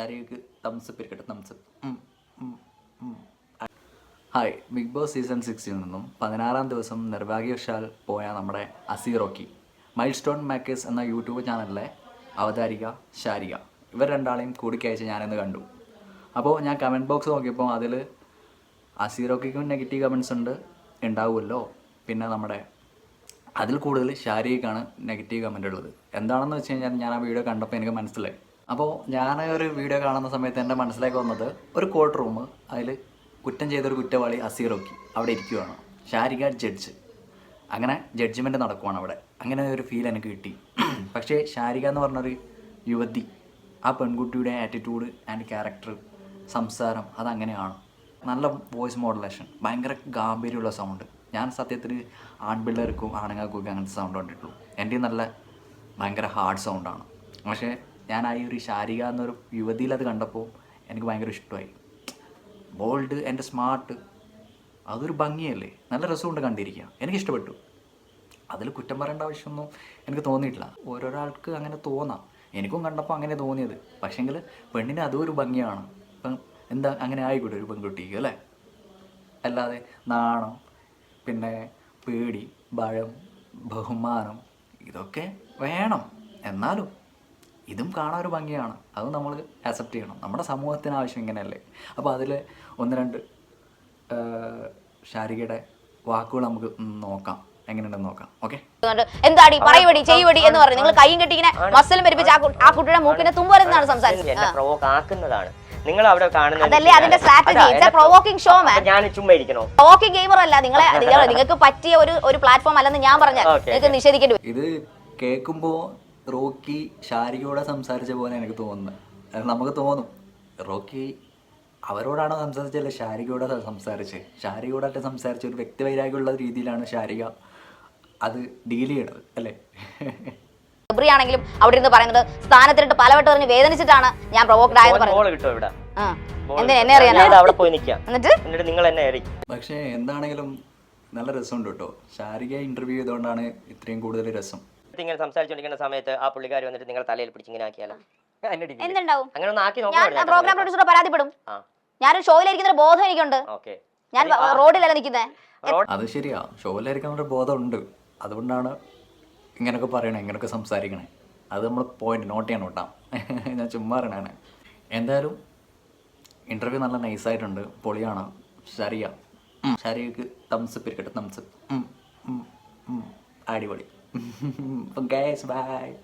ഷാരിക്ക് thumbs up ഇരിക്കട്ടെ thumbs up hi Bigg Boss season സിക്സിൽ നിന്നും പതിനാറാം ദിവസം നിർഭാഗ്യവശാൽ പോയ നമ്മുടെ അസീറോക്കി മൈൽ സ്റ്റോൺ മേക്കേഴ്സ് എന്ന യൂട്യൂബ് ചാനലിലെ അവതാരിക ശാരിക. ഇവർ രണ്ടാളെയും കൂടിക്കയച്ച് ഞാനിന്ന് കണ്ടു. അപ്പോൾ ഞാൻ കമന്റ് ബോക്സ് നോക്കിയപ്പോൾ അതിൽ അസീറോക്കിക്കും നെഗറ്റീവ് കമൻസ് ഉണ്ട് ഉണ്ടാവുമല്ലോ. പിന്നെ നമ്മുടെ അതിൽ കൂടുതൽ ഷാരിക്കാണ് നെഗറ്റീവ് കമന്റ് ഉള്ളത് എന്താണെന്ന് വെച്ച് കഴിഞ്ഞാൽ ഞാൻ ആ വീഡിയോ കണ്ടപ്പോൾ എനിക്ക് മനസ്സിലായി. അപ്പോൾ ഞാൻ ഒരു വീഡിയോ കാണുന്ന സമയത്ത് എന്റെ മനസ്സിലേക്ക് വന്നത് ഒരു കോർട്ട് റൂം അതിൽ കുറ്റം ചെയ്തൊരു കുറ്റവാളി അസീറോക്കി അവിടെ ഇരിക്കുവാണ്. ഷാരിക ജഡ്ജ്. അങ്ങനെ ജഡ്ജ്മെന്റ് നടക്കുവാണ് അവിടെ. അങ്ങനെ ഒരു ഫീൽ എനിക്ക് കിട്ടി. പക്ഷേ ഷാരിക എന്ന് പറഞ്ഞൊരു യുവതി ആ പെൺകുട്ടിയുടെ ആറ്റിറ്റ്യൂഡ് ആൻഡ് ക്യാരക്ടർ സംസാരം അതങ്ങനെയാണ്. നല്ല വോയിസ് മോഡുലേഷൻ ഭയങ്കര ഗാംഭീര്യമുള്ള സൗണ്ട് ഞാൻ സത്യത്തിൽ ആൺപിള്ളേർക്കും ആണുങ്ങൾക്കും ഒക്കെ അങ്ങനത്തെ സൗണ്ട് കണ്ടിട്ടുള്ളൂ. എന്റെ നല്ല ഭയങ്കര ഹാർഡ് സൗണ്ടാണ് പക്ഷേ ഞാൻ ആ ഒരു ശാരിക എന്നൊരു യുവതിയിൽ അത് കണ്ടപ്പോൾ എനിക്ക് ഭയങ്കര ഇഷ്ടമായി. ബോൾഡ് എന്റെ സ്മാർട്ട് അതൊരു ഭംഗിയല്ലേ? നല്ല രസമുണ്ട് കണ്ടിരിക്കുക എനിക്ക് ഇഷ്ടപ്പെട്ടു അതിൽ കുറ്റം പറയേണ്ട ആവശ്യമൊന്നും എനിക്ക് തോന്നിയിട്ടില്ല. ഓരോരാൾക്ക് അങ്ങനെ തോന്നാം. എനിക്കും കണ്ടപ്പോൾ അങ്ങനെ തോന്നിയത്. പക്ഷേങ്കിൽ പെണ്ണിന് അതും ഒരു ഭംഗിയാണ്. ഇപ്പം എന്താ അങ്ങനെ ആയിക്കൂടെ ഒരു പെൺകുട്ടിക്ക് അല്ലേ? അല്ലാതെ നാണം പിന്നെ പേടി ഭയം ബഹുമാനം ഇതൊക്കെ വേണം. എന്നാലും ഇതും കാണാൻ ഒരു ഭംഗിയാണ്. അത് നമ്മൾ അക്സെപ്റ്റ് ചെയ്യണം. നമ്മുടെ സമൂഹത്തിന് ആവശ്യം ഇങ്ങനെയല്ലേ? അപ്പോൾ അതിൽ ഒന്ന് രണ്ട് ഷാരികയുടെ ശാരികയുടെ വാക്കുകൾ നമുക്ക് നോക്കാം. എങ്ങനെയുണ്ടെന്ന് നോക്കാം. ഓക്കെ. എന്താടി? പറയുവടി ചെയ്യുവടി എന്ന് പറഞ്ഞു. നിങ്ങൾ കൈയും കെട്ടി ഇങ്ങനെ മസലും പെരുപ്പിച്ച് ആ കുട്ടിയുടെ മൂക്കിനെ തുമ്പരെന്നാണ് സംസാരിച്ചത്. എന്നെ പ്രൊവോക്ക് ആക്കുന്നതാണ്. നിങ്ങൾ അവിടെ കാണുന്നത് അതല്ലേ അതിന്റെ strategy It's provoking show, man. ഞാൻ ചുമ്മാ ഇരിക്കണോ? ഓക്കെ ഗെയിമർ അല്ല. നിങ്ങളെ നിങ്ങൾ- നിങ്ങൾക്ക് പറ്റിയ ഒരു ഒരു പ്ലാറ്റ്ഫോം അല്ലെന്ന് ഞാൻ പറഞ്ഞാൽ നിങ്ങൾക്ക് നിഷേധിക്കേണ്ടി ഇത് കേൾക്കുമ്പോൾ റോക്കി ഷാരികയോടെ സംസാരിച്ച പോലെ എനിക്ക് തോന്നുന്നത് നമുക്ക് തോന്നും. റോക്കി അവരോടാണ് സംസാരിച്ചല്ലേ ഷാരികയോടെ സംസാരിച്ച് ഷാരികയോടായിട്ട് സംസാരിച്ച ഒരു വ്യക്തിവൈരാഗ്യമുള്ള രീതിയിലാണ് ഷാരിക അത് ഡീൽ ചെയ്യണത് അല്ലേ? ഗബ്രി ആണെങ്കിലും അവിടെ ഇരുന്ന് പറയുന്നത് സ്ഥാനത്തിട്ട് പലവട്ടം പറഞ്ഞ് വേദനിച്ചിട്ടാണ് ഞാൻ പ്രൊവോക്ഡ് ആയെന്ന് ബോൾ പറയുന്നത്. കിട്ടും ആ. Ball എന്തിനാ എന്നെ അറിയാനാ? അവിടെ പോയി നിൽക്കാം എന്നിട്ട്? എന്നിട്ട് നിങ്ങൾ എന്നെ എറി പക്ഷേ എന്താണെങ്കിലും നല്ല രസമുണ്ട് കേട്ടോ. ഷാരിക ഇന്റർവ്യൂ ചെയ്തുകൊണ്ടാണ് ഇത്രയും കൂടുതൽ രസം. ഇങ്ങനെ സംസാരിച്ചുകൊണ്ടിരിക്കുന്ന സമയത്ത് ആ പുള്ളിക്കാർ വന്നിട്ട് നിങ്ങൾ തലയിൽ പിടിച്ച് ഇങ്ങനെ ആക്കിയാലോ? എന്തുണ്ടാവും? അങ്ങനെ ഒന്ന് ആക്കി ഞാൻ പ്രോഗ്രാം പ്രൊഡ്യൂസറെ പരാതിപ്പെടും. ഞാനൊരു ഷോയിലിരിക്കുന്ന ഒരു ബോധം എനിക്കുണ്ട്. ഞാൻ റോഡിലല്ല നിൽക്കുന്നത് അത് ശരിയാ. ഷോയിലായിരിക്കാൻ ഒരു ബോധമുണ്ട്. അതുകൊണ്ടാണ് ഇങ്ങനൊക്കെ പറയണേ ഇങ്ങനൊക്കെ സംസാരിക്കണേ. അത് നമ്മൾ പോയിന്റ് നോട്ട് ചെയ്യണം കേട്ടോ. ഞാൻ ചുമ്മാ പറയണേ എന്തായാലും ഇന്റർവ്യൂ നല്ല നൈസായിട്ടുണ്ട് പൊളിയാണ്. ശരിയാ. ശരിക്ക് തംസപ്പ് ഇരിക്കട്ടെ തംസപ്പ് അടിപൊളി. okay bye.